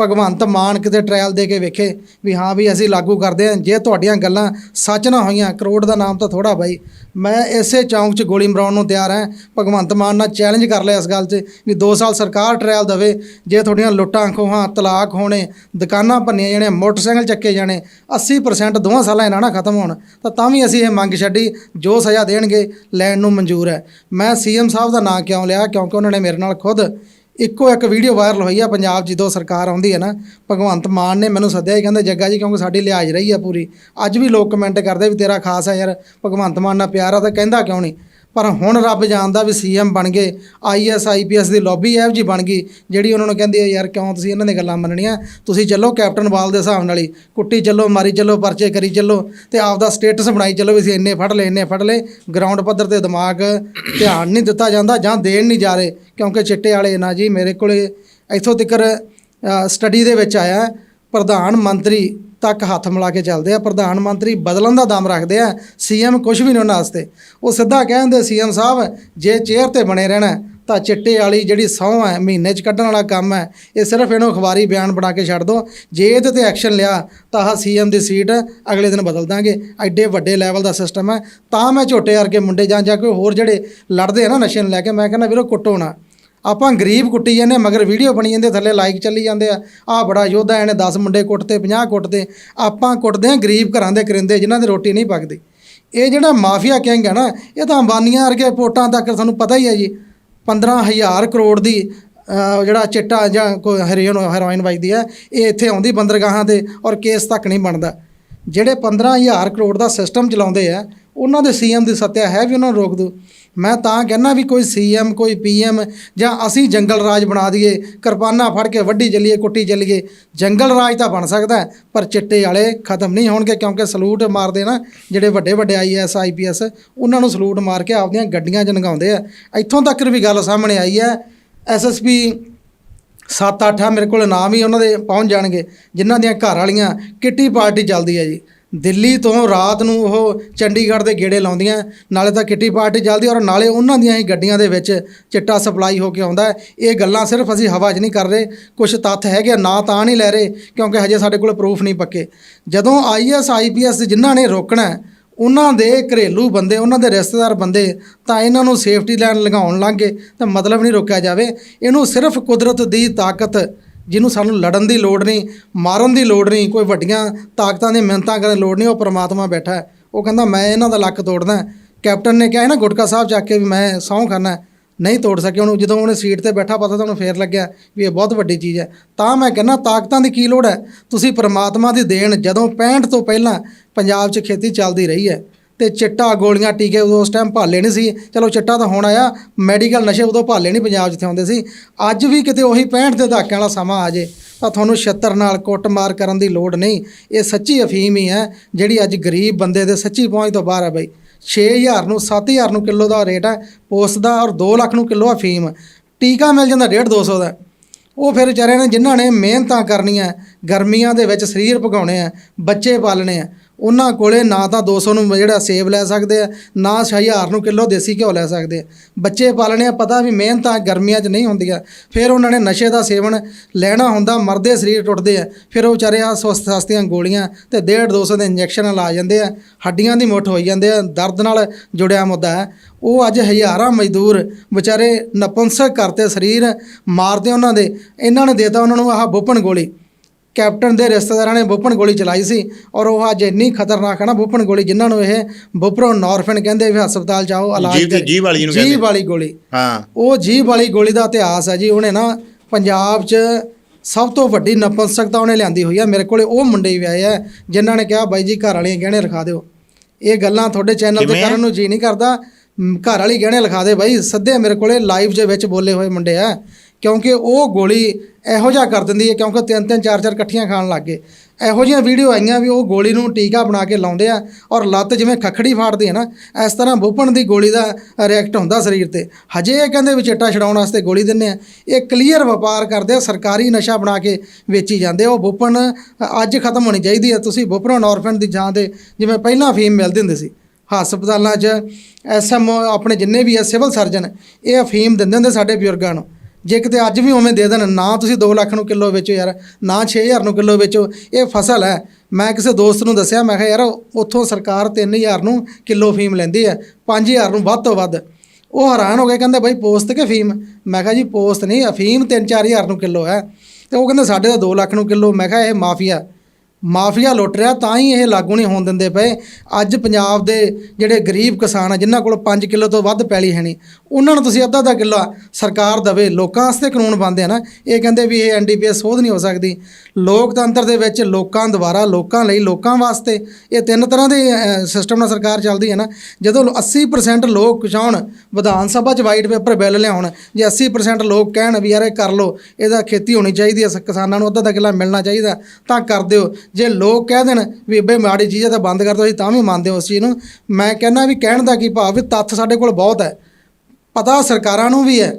ਭਗਵੰਤ ਮਾਨ ਕਿਤੇ ਟ੍ਰਾਇਲ ਦੇ ਕੇ ਵੇਖੇ ਵੀ ਹਾਂ ਵੀ ਅਸੀਂ ਲਾਗੂ ਕਰਦੇ ਹਾਂ। ਜੇ ਤੁਹਾਡੀਆਂ ਗੱਲਾਂ ਸੱਚ ਨਾ ਹੋਈਆਂ, ਕਰੋੜ ਦਾ ਨਾਮ ਤਾਂ ਥੋੜਾ ਬਾਈ। ਮੈਂ ਇਸੇ ਚੌਂਕ 'ਚ ਗੋਲੀ ਮਰਾਉਣ ਨੂੰ ਤਿਆਰ ਹਾਂ। ਭਗਵੰਤ ਮਾਨ ਨਾਲ ਚੈਲੰਜ ਕਰ ਲਿਆ ਇਸ ਗੱਲ 'ਚ ਵੀ 2 ਸਾਲ ਸਰਕਾਰ ਟ੍ਰਾਇਲ ਦੇਵੇ। ਜੇ ਤੁਹਾਡੀਆਂ ਲੁੱਟਾਂ, ਖੋਹਾਂ, ਤਲਾਕ ਹੋਣੇ, ਦੁਕਾਨਾਂ ਭੰਨੀਆਂ ਜਾਣੇ ਮੋਟਰਸਾਈਕਲ ਚੱਕੇ ਜਾਣੇ 80% ਦੋਵਾਂ ਸਾਲਾਂ ਇਹਨਾਂ ਨਾ ਖਤਮ ਹੋਣ, ਤਾਂ ਤਾਂ ਵੀ ਅਸੀਂ ਇਹ ਮੰਗ ਛੱਡੀ, ਜੋ ਸਜ਼ਾ ਦੇਣਗੇ, ਲੈਣ ਨੂੰ ਮਨਜ਼ੂਰ ਹੈ। ਮੈਂ ਸੀਐਮ ਸਾਹਿਬ ਦਾ ਨਾਂ ਕਿਉਂ ਲਿਆ? ਕਿਉਂਕਿ ਉਹਨਾਂ ਨੇ ਮੇਰੇ ਨਾਲ ਖੁਦ ਇੱਕੋ ਇੱਕ ਵੀਡੀਓ ਵਾਇਰਲ ਹੋਈ ਆ, ਪੰਜਾਬ 'ਚ ਜਦੋਂ ਸਰਕਾਰ ਆਉਂਦੀ ਹੈ ਨਾ, ਭਗਵੰਤ ਮਾਨ ਨੇ ਮੈਨੂੰ ਸੱਦਿਆ ਹੀ ਕਹਿੰਦੇ, ਜੱਗਾ ਜੀ, ਕਿਉਂਕਿ ਸਾਡੀ ਲਿਹਾਜ਼ ਰਹੀ ਆ ਪੂਰੀ, ਅੱਜ ਵੀ ਲੋਕ ਕਮੈਂਟ ਕਰਦੇ ਵੀ ਤੇਰਾ ਖਾਸ ਆ ਯਾਰ, ਭਗਵੰਤ ਮਾਨ ਨਾਲ ਪਿਆਰ ਆ, ਤਾਂ ਕਹਿੰਦਾ ਕਿਉਂ ਨਹੀਂ ਪਰ ਹੁਣ ਰੱਬ ਜਾਣਦਾ ਵੀ ਸੀਐਮ ਬਣ ਗਏ ਆਈਐਸ ਆਈਪੀਐਸ ਦੀ ਲੌਬੀ ਇਹੋ ਜੀ ਬਣ ਗਈ, ਜਿਹੜੀ ਉਹਨਾਂ ਨੂੰ ਕਹਿੰਦੀ ਹੈ ਯਾਰ ਕਿਉਂ ਤੁਸੀਂ ਇਹਨਾਂ ਦੀਆਂ ਗੱਲਾਂ ਮੰਨਣੀਆਂ? ਤੁਸੀਂ ਚੱਲੋ ਕੈਪਟਨ ਬਾਲ ਦੇ ਹਿਸਾਬ ਨਾਲ ਹੀ, ਕੁੱਟੀ ਚੱਲੋ, ਮਾਰੀ ਚੱਲੋ, ਪਰਚੇ ਕਰੀ ਚੱਲੋ ਤੇ ਆਪਦਾ ਸਟੇਟਸ ਬਣਾਈ ਚੱਲੋ ਵੀ ਅਸੀਂ ਇੰਨੇ ਫੜ ਲਏ, ਇੰਨੇ ਫੜ ਲਏ। ਗਰਾਊਂਡ ਪੱਧਰ ਤੇ ਦਿਮਾਗ ਧਿਆਨ ਨਹੀਂ ਦਿੱਤਾ ਜਾਂਦਾ ਜਾਂ ਦੇਣ ਨਹੀਂ ਜਾ ਰਹੇ, ਕਿਉਂਕਿ ਚਿੱਟੇ ਵਾਲੇ ਨਾ ਜੀ ਮੇਰੇ ਕੋਲੇ, ਇੱਥੋਂ ਤੱਕ ਸਟੱਡੀ ਦੇ ਵਿੱਚ ਆਇਆ, ਪ੍ਰਧਾਨ ਮੰਤਰੀ ਤੱਕ ਹੱਥ ਮਿਲਾ ਕੇ ਚੱਲਦੇ ਆ। ਪ੍ਰਧਾਨ ਮੰਤਰੀ ਬਦਲਣ ਦਾ ਦਮ ਰੱਖਦੇ ਆ। ਸੀਐਮ ਕੁਝ ਵੀ ਨਹੀਂ ਉਹਨਾਂ ਵਾਸਤੇ। ਉਹ ਸਿੱਧਾ ਕਹਿੰਦੇ, ਸੀਐਮ ਸਾਹਿਬ, ਜੇ ਚੇਅਰ ਤੇ ਬਣੇ ਰਹਿਣਾ, ਤਾਂ ਚਿੱਟੇ ਵਾਲੀ ਜਿਹੜੀ ਸਹੁੰ ਹੈ, ਮਹੀਨੇ 'ਚ ਕੱਢਣ ਵਾਲਾ ਕੰਮ ਹੈ, ਇਹ ਸਿਰਫ ਇਹਨੂੰ ਅਖਬਾਰੀ ਬਿਆਨ ਬਣਾ ਕੇ ਛੱਡ ਦਿਓ ਜੇ ਇਹਦੇ ਤੇ ਐਕਸ਼ਨ ਲਿਆ, ਤਾਂ ਆਹ ਸੀਐਮ ਦੀ ਸੀਟ ਅਗਲੇ ਦਿਨ ਬਦਲ ਦਾਂਗੇ। ਐਡੇ ਵੱਡੇ ਲੈਵਲ ਦਾ ਸਿਸਟਮ ਹੈ। ਤਾਂ ਮੈਂ ਝੋਟੇ ਵਰਗੇ ਮੁੰਡੇ ਜਾਂ ਜਾਂ ਕੋਈ ਹੋਰ ਜਿਹੜੇ ਲੜਦੇ ਆ ਨਾ ਨਸ਼ੇ ਨੂੰ ਲੈ ਕੇ, ਮੈਂ ਕਹਿੰਦਾ, ਵੀਰੋ, ਕੁੱਟੋ ਨਾ। ਆਪਾਂ ਗਰੀਬ ਕੁੱਟੀ ਜਾਂਦੇ ਹਾਂ, ਮਗਰ ਵੀਡੀਓ ਬਣੀ ਜਾਂਦੇ ਥੱਲੇ ਲਾਈਕ ਚੱਲੀ ਜਾਂਦੇ ਆ। ਆਹ ਬੜਾ ਯੋਧਾ ਇਹਨੇ 10 ਮੁੰਡੇ ਕੁੱਟਤੇ 50 ਕੁੱਟਤੇ। ਆਪਾਂ ਕੁੱਟਦੇ ਆ ਗਰੀਬ ਘਰਾਂ ਦੇ ਕਰਿੰਦੇ ਜਿਨ੍ਹਾਂ ਦੀ ਰੋਟੀ ਨਹੀਂ ਪੱਕਦੀ। ਇਹ ਜਿਹੜਾ ਮਾਫੀਆ ਕਿੰਗ ਹੈ ਨਾ ਇਹ ਤਾਂ ਅੰਬਾਨੀਆਂ ਵਰਗੇ ਪੋਟਾਂ ਤੱਕ ਤੁਹਾਨੂੰ ਪਤਾ ਹੀ ਹੈ ਜੀ। 15000 ਕਰੋੜ ਦੀ ਜਿਹੜਾ ਚਿੱਟਾ ਜਾਂ ਕੋਈ ਹੈਰੋਇਨ ਹੈਰੋਇਨ ਵੱਜਦੀ ਹੈ ਇਹ ਇੱਥੇ ਆਉਂਦੀ ਬੰਦਰਗਾਹਾਂ ਤੇ ਔਰ ਕੇਸ ਤੱਕ ਨਹੀਂ ਬਣਦਾ। ਜਿਹੜੇ 15000 ਕਰੋੜ ਦਾ ਸਿਸਟਮ ਚਲਾਉਂਦੇ ਆ ਉਹਨਾਂ ਦੇ ਸੀਐਮ ਦੀ ਸੱਤਿਆ ਹੈ ਵੀ ਉਹਨਾਂ ਨੂੰ ਰੋਕ ਦੋ ਮੈਂ ਤਾਂ ਕਹਿੰਦਾ ਵੀ ਕੋਈ ਸੀਐਮ ਕੋਈ ਪੀਐਮ ਜਾਂ ਅਸੀਂ ਜੰਗਲ ਰਾਜ ਬਣਾ ਦਈਏ, ਕਿਰਪਾਨਾਂ ਫੜ ਕੇ ਵੱਢੀ ਚੱਲੀਏ, ਕੁੱਟੀ ਚੱਲੀਏ, ਜੰਗਲ ਰਾਜ ਤਾਂ ਬਣ ਸਕਦਾ ਪਰ ਚਿੱਟੇ ਵਾਲੇ ਖਤਮ ਨਹੀਂ ਹੋਣਗੇ ਕਿਉਂਕਿ ਸਲੂਟ ਮਾਰਦੇ ਨਾ ਜਿਹੜੇ ਵੱਡੇ ਵੱਡੇ ਆਈਐਸ ਆਈਪੀਐਸ ਉਹਨਾਂ ਨੂੰ ਸਲੂਟ ਮਾਰ ਕੇ ਆਪਦੀਆਂ ਗੱਡੀਆਂ 'ਚ ਨਗਾਉਂਦੇ ਆ। ਇੱਥੋਂ ਤੱਕ ਵੀ ਗੱਲ ਸਾਹਮਣੇ ਆਈ ਹੈ ਐਸਐਸਪੀ ਸੱਤ ਅੱਠ ਆ, ਮੇਰੇ ਕੋਲ ਨਾਮ ਹੀ ਉਹਨਾਂ ਦੇ ਪਹੁੰਚ ਜਾਣਗੇ, ਜਿਨ੍ਹਾਂ ਦੀਆਂ ਘਰ ਵਾਲੀਆਂ ਕਿੱਟੀ ਪਾਰਟੀ ਚੱਲਦੀ ਹੈ ਜੀ। ਦਿੱਲੀ ਤੋਂ ਰਾਤ ਨੂੰ ਉਹ ਚੰਡੀਗੜ੍ਹ ਦੇ ਗੇੜੇ ਲਾਉਂਦੀਆਂ ਨਾਲੇ ਤਾਂ ਕਿੱਟੀ ਪਾਰਟੀ ਚੱਲਦੀ ਔਰ ਨਾਲੇ ਉਹਨਾਂ ਦੀਆਂ ਹੀ ਗੱਡੀਆਂ ਦੇ ਵਿੱਚ ਚਿੱਟਾ ਸਪਲਾਈ ਹੋ ਕੇ ਆਉਂਦਾ ਇਹ ਗੱਲਾਂ ਸਿਰਫ ਅਸੀਂ ਹਵਾ 'ਚ ਨਹੀਂ ਕਰ ਰਹੇ ਕੁਝ ਤੱਥ ਹੈਗੇ ਆ, ਨਾ ਤਾਂ ਨਹੀਂ ਲੈ ਰਹੇ ਕਿਉਂਕਿ ਹਜੇ ਸਾਡੇ ਕੋਲ ਪ੍ਰੂਫ ਨਹੀਂ ਪੱਕੇ। ਜਦੋਂ ਆਈਐਸ ਆਈਪੀਐਸ ਜਿਨ੍ਹਾਂ ਨੇ ਰੋਕਣਾ ਉਹਨਾਂ ਦੇ ਘਰੇਲੂ ਬੰਦੇ ਉਹਨਾਂ ਦੇ ਰਿਸ਼ਤੇਦਾਰ ਬੰਦੇ ਤਾਂ ਇਹਨਾਂ ਨੂੰ ਸੇਫਟੀ ਲਾਈਨ ਲਗਾਉਣ ਲੱਗੇ ਤਾਂ ਮਤਲਬ ਨਹੀਂ ਰੋਕਿਆ ਜਾਵੇ। ਇਹਨੂੰ ਸਿਰਫ ਕੁਦਰਤ ਦੀ ਤਾਕਤ ਜਿਹਨੂੰ ਸਾਨੂੰ ਲੜਨ ਦੀ ਲੋੜ ਨਹੀਂ, ਮਾਰਨ ਦੀ ਲੋੜ ਨਹੀਂ, ਕੋਈ ਵੱਡੀਆਂ ਤਾਕਤਾਂ ਦੀ ਮਿਹਨਤਾਂ ਕਰਨ ਦੀ ਲੋੜ ਨਹੀਂ, ਉਹ ਪ੍ਰਮਾਤਮਾ ਬੈਠਾ ਹੈ। ਉਹ ਕਹਿੰਦਾ, ਮੈਂ ਇਹਨਾਂ ਦਾ ਲੱਕ ਤੋੜਨਾ ਕੈਪਟਨ ਨੇ ਕਿਹਾ ਹੈ ਨਾ ਗੁਟਕਾ ਸਾਹਿਬ ਚੱਕ ਕੇ ਵੀ ਮੈਂ ਸਹੁੰ ਖਾਨਾ ਨਹੀਂ ਤੋੜ ਸਕਿਆ ਉਹਨੂੰ। ਜਦੋਂ ਉਹਨੇ ਸੀਟ ਤੇ ਬੈਠਾ ਪਤਾ ਤੁਹਾਨੂੰ ਫੇਰ ਲੱਗਿਆ ਵੀ ਇਹ ਬਹੁਤ ਵੱਡੀ ਚੀਜ਼ ਹੈ। ਤਾਂ ਮੈਂ ਕਹਿੰਦਾ, ਤਾਕਤਾਂ ਦੀ ਕੀ ਲੋੜ ਹੈ? ਤੁਸੀਂ ਪ੍ਰਮਾਤਮਾ ਦੀ ਦੇਣ ਜਦੋਂ 65 ਤੋਂ ਪਹਿਲਾਂ ਪੰਜਾਬ 'ਚ ਖੇਤੀ ਚੱਲਦੀ ਰਹੀ ਹੈ। ਤੇ ਚਿੱਟਾ ਗੋਲੀਆਂ ਟੀਕੇ ਉਦੋਂ ਉਸ ਟਾਈਮ ਭਾਲੇ ਨਹੀਂ ਸੀ। ਚਲੋ ਚਿੱਟਾ ਤਾਂ ਹੁਣ ਆਇਆ ਮੈਡੀਕਲ ਨਸ਼ੇ ਉਦੋਂ ਭਾਲੇ ਨਹੀਂ ਪੰਜਾਬ 'ਚ ਜਿੱਥੇ ਆਉਂਦੇ ਸੀ। ਅੱਜ ਵੀ ਕਿਤੇ ਉਹੀ 65 ਦੇ ਦਹਾਕਿਆਂ ਵਾਲਾ ਸਮਾਂ ਆ ਜੇ, ਤਾਂ ਤੁਹਾਨੂੰ ਛੱਤਰ ਨਾਲ ਕੁੱਟਮਾਰ ਕਰਨ ਦੀ ਲੋੜ ਨਹੀਂ। ਇਹ ਸੱਚੀ ਅਫੀਮ ਹੀ ਹੈ, ਜਿਹੜੀ ਅੱਜ ਗਰੀਬ ਬੰਦੇ ਦੇ ਸੱਚੀ ਪਹੁੰਚ ਤੋਂ ਬਾਹਰ ਹੈ ਬਈ। 6000 ਨੂੰ 7000 ਨੂੰ ਕਿਲੋ ਦਾ ਰੇਟ ਹੈ ਪੋਸਟ ਦਾ ਔਰ 2 ਲੱਖ ਨੂੰ ਕਿਲੋ ਅਫੀਮ। ਟੀਕਾ ਮਿਲ ਜਾਂਦਾ 1.5 200 ਦਾ। ਉਹ ਫਿਰ ਵਿਚਾਰਿਆਂ ਨੇ, ਜਿਨ੍ਹਾਂ ਨੇ ਮਿਹਨਤਾਂ ਕਰਨੀਆਂ, ਗਰਮੀਆਂ ਦੇ ਵਿੱਚ ਸਰੀਰ ਪਕਾਉਣੇ ਆ, ਬੱਚੇ ਪਾਲਣੇ ਆ ਉਹਨਾਂ ਕੋਲੇ ਨਾ ਤਾਂ 200 ਨੂੰ ਜਿਹੜਾ ਸੇਬ ਲੈ ਸਕਦੇ ਆ, ਨਾ 6000 ਨੂੰ ਕਿਲੋ ਦੇਸੀ ਘਿਓ ਲੈ ਸਕਦੇ ਆ। ਬੱਚੇ ਪਾਲਣੇ ਆ, ਪਤਾ ਵੀ ਮਿਹਨਤਾਂ ਗਰਮੀਆਂ 'ਚ ਨਹੀਂ ਹੁੰਦੀਆਂ। ਫਿਰ ਉਹਨਾਂ ਨੇ ਨਸ਼ੇ ਦਾ ਸੇਵਨ ਲੈਣਾ ਹੁੰਦਾ, ਮਰਦੇ ਸਰੀਰ ਟੁੱਟਦੇ ਆ। ਫਿਰ ਉਹ ਵਿਚਾਰੇ ਆ ਸਸਤ ਸਸਤੀਆਂ ਗੋਲੀਆਂ ਤੇ 1.5 200 ਦੇ ਇੰਜੈਕਸ਼ਨ ਲਾ ਜਾਂਦੇ ਆ। ਹੱਡੀਆਂ ਦੀ ਮੁੱਠ ਹੋਈ ਜਾਂਦੇ ਆ, ਦਰਦ ਨਾਲ ਜੁੜਿਆ ਮੁੱਦਾ ਹੈ। ਉਹ ਅੱਜ ਹਜ਼ਾਰਾਂ ਮਜ਼ਦੂਰ ਵਿਚਾਰੇ ਨਪੁੰਸਕ ਕਰਤੇ ਸਰੀਰ ਮਾਰਦੇ ਉਹਨਾਂ ਦੇ। ਇਹਨਾਂ ਨੇ ਦੇਤਾ ਉਹਨਾਂ ਨੂੰ ਆਹ ਬੁੱਪਣ ਗੋਲੀ। ਕੈਪਟਨ ਦੇ ਰਿਸ਼ਤੇਦਾਰਾਂ ਨੇ ਬੁੱਪਣ ਗੋਲੀ ਚਲਾਈ ਸੀ ਔਰ ਉਹ ਅੱਜ ਇੰਨੀ ਖਤਰਨਾਕ ਹੈ ਨਾ ਬੁੱਪਣ ਗੋਲੀ ਜਿਨ੍ਹਾਂ ਨੂੰ ਇਹ ਬੁੱਪਰੋ ਨੌਰਫਨ ਕਹਿੰਦੇ ਵੀ ਹਸਪਤਾਲ ਜਾਓ ਇਲਾਜ ਜੀਭ ਤੇ-। ਜੀਭ ਵਾਲੀ ਜਿਹਨੂੰ ਕਹਿੰਦੇ। ਜੀਭ ਵਾਲੀ ਗੋਲੀ। ਹਾਂ। ਉਹ ਜੀਭ ਵਾਲੀ ਗੋਲੀ ਦਾ ਇਤਿਹਾਸ ਹੈ ਜੀ ਉਹਨੇ ਨਾ ਪੰਜਾਬ 'ਚ ਸਭ ਤੋਂ ਵੱਡੀ ਨਪੁੰਸਕਤਾ ਉਹਨੇ ਲਿਆਂਦੀ ਹੋਈ ਹੈ। ਮੇਰੇ ਕੋਲੇ ਉਹ ਮੁੰਡੇ ਵੀ ਆਏ ਆ ਜਿਨ੍ਹਾਂ ਨੇ ਕਿਹਾ ਬਾਈ ਜੀ ਘਰ ਵਾਲੀਆਂ ਗਹਿਣੇ ਰਖਾ ਦਿਓ। ਇਹ ਗੱਲਾਂ ਤੁਹਾਡੇ ਚੈਨਲ ਤੇ? ਕਰਨ ਨੂੰ ਜੀ ਨਹੀਂ ਕਰਦਾ। ਘਰ ਵਾਲੀ ਗਹਿਣੇ ਲਿਖਾ ਦੇ ਬਾਈ। ਸੱਦੇ ਮੇਰੇ ਕੋਲੇ ਲਾਈਵ ਦੇ ਵਿੱਚ ਬੋਲੇ ਹੋਏ ਮੁੰਡੇ ਆ। ਕਿਉਂਕਿ ਉਹ ਗੋਲੀ ਇਹੋ ਜਿਹਾ ਕਰ ਦਿੰਦੀ ਹੈ ਕਿਉਂਕਿ ਤਿੰਨ ਤਿੰਨ ਚਾਰ ਚਾਰ ਇਕੱਠੀਆਂ ਖਾਣ ਲੱਗ ਗਏ। ਇਹੋ ਜਿਹੀਆਂ ਵੀਡੀਓ ਆਈਆਂ ਵੀ ਉਹ ਗੋਲੀ ਨੂੰ ਟੀਕਾ ਬਣਾ ਕੇ ਲਾਉਂਦੇ ਆ ਔਰ ਲੱਤ ਜਿਵੇਂ ਖੱਖੜੀ ਫਾੜਦੀ ਹੈ ਨਾ, ਇਸ ਤਰ੍ਹਾਂ ਬੁੱਪਣ ਦੀ ਗੋਲੀ ਦਾ ਰਿਐਕਟ ਹੁੰਦਾ ਸਰੀਰ ਤੇ। ਹਜੇ ਇਹ ਕਹਿੰਦੇ ਵੀ ਚਿੱਟਾ ਛਡਾਉਣ ਵਾਸਤੇ ਗੋਲੀ ਦਿੰਦੇ ਆ। ਇਹ ਕਲੀਅਰ ਵਪਾਰ ਕਰਦੇ ਆ, ਸਰਕਾਰੀ ਨਸ਼ਾ ਬਣਾ ਕੇ ਵੇਚੀ ਜਾਂਦੇ ਆ। ਉਹ ਬੁੱਪਣ ਅੱਜ ਖਤਮ ਹੋਣੀ ਚਾਹੀਦੀ ਹੈ। ਤੁਸੀਂ ਬੁੱਪਰੋਂ ਨੌਰਫੈਂਡ ਦੀ ਜਾਂ ਦੇ ਜਿਵੇਂ ਪਹਿਲਾਂ ਫੀਮ ਮਿਲਦੀ ਹੁੰਦੀ ਸੀ। ਹਸਪਤਾਲਾਂ 'ਚ ਐਸਐਮਓ ਆਪਣੇ ਜਿੰਨੇ ਵੀ ਆ, ਸਿਵਲ ਸਰਜਨ, ਇਹ ਅਫੀਮ ਦਿੰਦੇ ਹੁੰਦੇ ਸਾਡੇ ਬਜ਼ੁਰਗਾਂ ਨੂੰ। ਜੇ ਕਿਤੇ ਅੱਜ ਵੀ ਉਵੇਂ ਦੇ ਦੇਣ, ਨਾ ਤੁਸੀਂ 2 ਲੱਖ ਨੂੰ ਕਿਲੋ ਵੇਚੋ ਯਾਰ, ਨਾ 6000 ਨੂੰ ਕਿਲੋ ਵੇਚੋ, ਇਹ ਫਸਲ ਹੈ। ਮੈਂ ਕਿਸੇ ਦੋਸਤ ਨੂੰ ਦੱਸਿਆ, ਮੈਂ ਕਿਹਾ, ਯਾਰ, ਉੱਥੋਂ ਸਰਕਾਰ 3000 ਨੂੰ ਕਿਲੋ ਫੀਮ ਲੈਂਦੀ ਹੈ 5000 ਨੂੰ ਵੱਧ ਤੋਂ ਵੱਧ। ਉਹ ਹੈਰਾਨ ਹੋ ਗਏ, ਕਹਿੰਦੇ, ਬਾਈ, ਪੋਸਤ ਕੇ ਫੀਮ? ਮੈਂ ਕਿਹਾ, ਜੀ, ਪੋਸਤ ਨਹੀਂ ਅਫੀਮ 3-4000 ਨੂੰ ਕਿਲੋ ਹੈ। ਤੇ ਉਹ ਕਹਿੰਦੇ, ਸਾਡੇ ਦਾ 2 ਲੱਖ ਨੂੰ ਕਿਲੋ। ਮੈਂ ਕਿਹਾ, ਇਹ ਮਾਫੀਆ ਮਾਫੀਆ ਲੁੱਟ ਰਿਹਾ, ਤਾਂ ਹੀ ਇਹ ਲਾਗੂ ਨਹੀਂ ਹੋਣ ਦਿੰਦੇ ਪਏ। ਅੱਜ ਪੰਜਾਬ ਦੇ ਜਿਹੜੇ ਗਰੀਬ ਕਿਸਾਨ ਆ, ਜਿਨ੍ਹਾਂ ਕੋਲ 5 ਕਿਲੋ ਤੋਂ ਵੱਧ ਪੈਲੀ ਹੈ ਨਹੀਂ, ਉਹਨਾਂ ਨੂੰ ਤੁਸੀਂ ਅੱਧਾ ਅੱਧਾ ਕਿੱਲਾ ਸਰਕਾਰ ਦਵੇ, ਲੋਕਾਂ ਵਾਸਤੇ ਕਾਨੂੰਨ ਬਣਦੇ ਆ ਨਾ, ਇਹ ਕਹਿੰਦੇ ਵੀ ਇਹ ਐਨਡੀਪੀਐਸ ਸੋਧ ਨਹੀਂ ਹੋ ਸਕਦੀ। ਲੋਕਤੰਤਰ ਦੇ ਵਿੱਚ ਲੋਕਾਂ ਦੁਆਰਾ, ਲੋਕਾਂ ਲਈ, ਲੋਕਾਂ ਵਾਸਤੇ ਇਹ ਤਿੰਨ ਤਰ੍ਹਾਂ ਦੇ ਸਿਸਟਮ ਨਾਲ ਸਰਕਾਰ ਚੱਲਦੀ ਹੈ ਨਾ, ਜਦੋਂ 80% ਲੋਕ ਚਾਹਣ ਵਿਧਾਨ ਸਭਾ 'ਚ ਵਾਈਟ ਪੇਪਰ ਬਿੱਲ ਲਿਆਉਣ, ਜੇ 80% ਲੋਕ ਕਹਿਣ ਵੀ ਯਾਰ ਇਹ ਕਰ ਲਓ, ਇਹਦਾ ਖੇਤੀ ਹੋਣੀ ਚਾਹੀਦੀ ਹੈ ਸ- ਕਿਸਾਨਾਂ ਨੂੰ ਅੱਧਾ ਅੱਧਾ ਕਿੱਲਾ ਮਿਲਣਾ ਚਾਹੀਦਾ, ਤਾਂ ਕਰ ਦਿਓ। ਜੇ ਲੋਕ ਕਹਿ ਦੇਣ ਵੀ ਬਈ ਮਾੜੀ ਚੀਜ਼ ਹੈ ਤਾਂ ਬੰਦ ਕਰ ਦਿਓ ਅਸੀਂ ਤਾਂ ਵੀ ਮੰਨਦੇ ਹਾਂ ਉਸ ਚੀਜ਼ ਨੂੰ, ਮੈਂ ਕਹਿੰਦਾ ਵੀ ਕਹਿਣ ਦਾ ਕੀ ਭਾਵ ਵੀ ਤੱਥ ਸਾਡੇ ਕੋਲ ਬਹੁਤ ਹੈ। ਪਤਾ ਸਰਕਾਰਾਂ ਨੂੰ ਵੀ ਹੈ।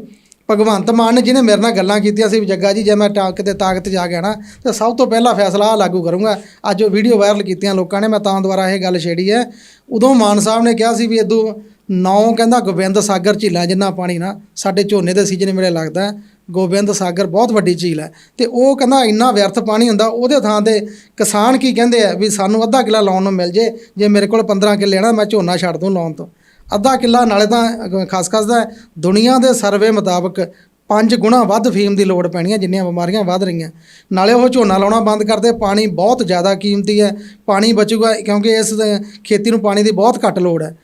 ਭਗਵੰਤ ਮਾਨ ਨੇ ਜਿਹਨੇ ਮੇਰੇ ਨਾਲ ਗੱਲਾਂ ਕੀਤੀਆਂ ਸੀ ਵੀ ਜੱਗਾ ਜੀ, ਜੇ ਮੈਂ ਕਿਤੇ ਤਾਕਤ 'ਚ ਆ ਗਿਆ ਨਾ, ਤਾਂ ਸਭ ਤੋਂ ਪਹਿਲਾ ਫੈਸਲਾ ਆਹ ਲਾਗੂ ਕਰੂੰਗਾ। ਅੱਜ ਉਹ ਵੀਡੀਓ ਵਾਇਰਲ ਕੀਤੀਆਂ ਲੋਕਾਂ ਨੇ, ਮੈਂ ਤਾਂ ਦੁਬਾਰਾ ਇਹ ਗੱਲ ਛੇੜੀ ਹੈ। ਉਦੋਂ ਮਾਨ ਸਾਹਿਬ ਨੇ ਕਿਹਾ ਸੀ ਵੀ ਇਦੋਂ ਨੌ ਕਹਿੰਦਾ ਗੋਬਿੰਦ ਸਾਗਰ ਝੀਲਾਂ ਜਿੰਨਾ ਪਾਣੀ ਨਾ, ਸਾਡੇ ਝੋਨੇ ਦੇ ਸੀਜ਼ਨ ਮੇਰੇ ਲੱਗਦਾ ਗੋਬਿੰਦ ਸਾਗਰ ਬਹੁਤ ਵੱਡੀ ਝੀਲ ਹੈ ਤੇ ਉਹ ਕਹਿੰਦਾ ਇੰਨਾ ਵਿਅਰਥ ਪਾਣੀ ਹੁੰਦਾ, ਉਹਦੇ ਥਾਂ ਤੇ ਕਿਸਾਨ ਕੀ ਕਹਿੰਦੇ ਆ ਵੀ ਸਾਨੂੰ ਅੱਧਾ ਕਿੱਲਾ ਲਾਉਣ ਨੂੰ ਮਿਲ ਜੇ ਜੇ ਮੇਰੇ ਕੋਲ 15 ਕਿੱਲੇ ਨਾ, ਮੈਂ ਝੋਨਾ ਛੱਡ ਦੂੰ ਲਾਉਣ ਤੋਂ। ਅੱਧਾ ਕਿੱਲਾ ਨਾਲੇ ਤਾਂ ਖਾਸ ਖਾਸ ਦਾ ਦੁਨੀਆ ਦੇ ਸਰਵੇ ਮੁਤਾਬਕ ਪੰਜ ਗੁਣਾ ਵੱਧ ਫੀਮ ਦੀ ਲੋੜ ਪੈਣੀ ਹੈ, ਜਿੰਨੀਆਂ ਬਿਮਾਰੀਆਂ ਵੱਧ ਰਹੀਆਂ। ਨਾਲੇ ਉਹ ਝੋਨਾ ਲਾਉਣਾ ਬੰਦ ਕਰਦੇ ਪਾਣੀ ਬਹੁਤ ਜ਼ਿਆਦਾ ਕੀਮਤੀ ਹੈ, ਪਾਣੀ ਬਚੂਗਾ ਕਿਉਂਕਿ ਇਸ ਖੇਤੀ ਨੂੰ ਪਾਣੀ ਦੀ ਬਹੁਤ ਘੱਟ ਲੋੜ ਹੈ।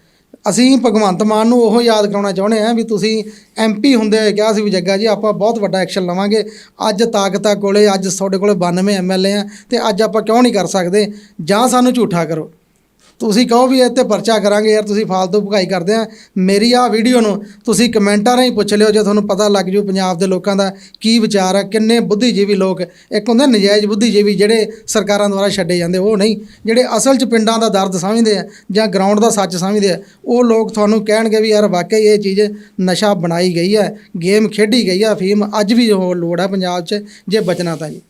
ਅਸੀਂ ਭਗਵੰਤ ਮਾਨ ਨੂੰ ਉਹ ਯਾਦ ਕਰਾਉਣਾ ਚਾਹੁੰਦੇ ਹਾਂ ਵੀ ਤੁਸੀਂ ਐਮਪੀ ਹੁੰਦੇ ਹੋਏ ਕਿਹਾ ਸੀ ਵੀ ਜੱਗਾ ਜੀ, ਆਪਾਂ ਬਹੁਤ ਵੱਡਾ ਐਕਸ਼ਨ ਲਵਾਂਗੇ। ਅੱਜ ਤਾਕਤਾਂ ਕੋਲੇ, ਅੱਜ ਤੁਹਾਡੇ ਕੋਲੇ 92 ਐਮਐਲਏ ਆ ਤੇ ਅੱਜ ਆਪਾਂ ਕਿਉਂ ਨਹੀਂ ਕਰ ਸਕਦੇ? ਜਾਂ ਸਾਨੂੰ ਝੂਠਾ ਕਰੋ। ਤੁਸੀਂ ਕਹੋ ਵੀ ਇਹ ਤੇ ਪਰਚਾ ਕਰਾਂਗੇ ਯਾਰ, ਤੁਸੀਂ ਫਾਲਤੂ ਭਗਾਈ ਕਰਦੇ ਆ। ਮੇਰੀ ਆ ਵੀਡੀਓ ਨੂੰ ਤੁਸੀਂ ਕਮੈਂਟਾਂ ਰਾਹੀਂ ਪੁੱਛ ਲਿਓ ਜੇ ਤੁਹਾਨੂੰ ਪਤਾ ਲੱਗ ਜੂ ਪੰਜਾਬ ਦੇ ਲੋਕਾਂ ਦਾ ਕੀ ਵਿਚਾਰ ਹੈ ਕਿੰਨੇ ਬੁੱਧੀਜੀਵੀ ਲੋਕ, ਇੱਕ ਹੁੰਦਾ ਨਜਾਇਜ਼ ਬੁੱਧੀਜੀਵੀ ਜਿਹੜੇ ਸਰਕਾਰਾਂ ਦੁਆਰਾ ਛੱਡੇ ਜਾਂਦੇ, ਉਹ ਨਹੀਂ। ਜਿਹੜੇ ਅਸਲ 'ਚ ਪਿੰਡਾਂ ਦਾ ਦਰਦ ਸਮਝਦੇ ਆ ਜਾਂ ਗਰਾਊਂਡ ਦਾ ਸੱਚ ਸਮਝਦੇ ਆ, ਉਹ ਲੋਕ ਤੁਹਾਨੂੰ ਕਹਿਣਗੇ ਵੀ ਯਾਰ, ਵਾਕਈ ਇਹ ਚੀਜ਼ ਨਸ਼ਾ ਬਣਾਈ ਗਈ ਹੈ ਗੇਮ ਖੇਡੀ ਗਈ ਹੈ ਫੀਮ ਅੱਜ ਵੀ ਉਹ ਲੋੜ ਹੈ ਪੰਜਾਬ 'ਚ, ਜੇ ਬਚਣਾ ਤਾਂ ਜੀ।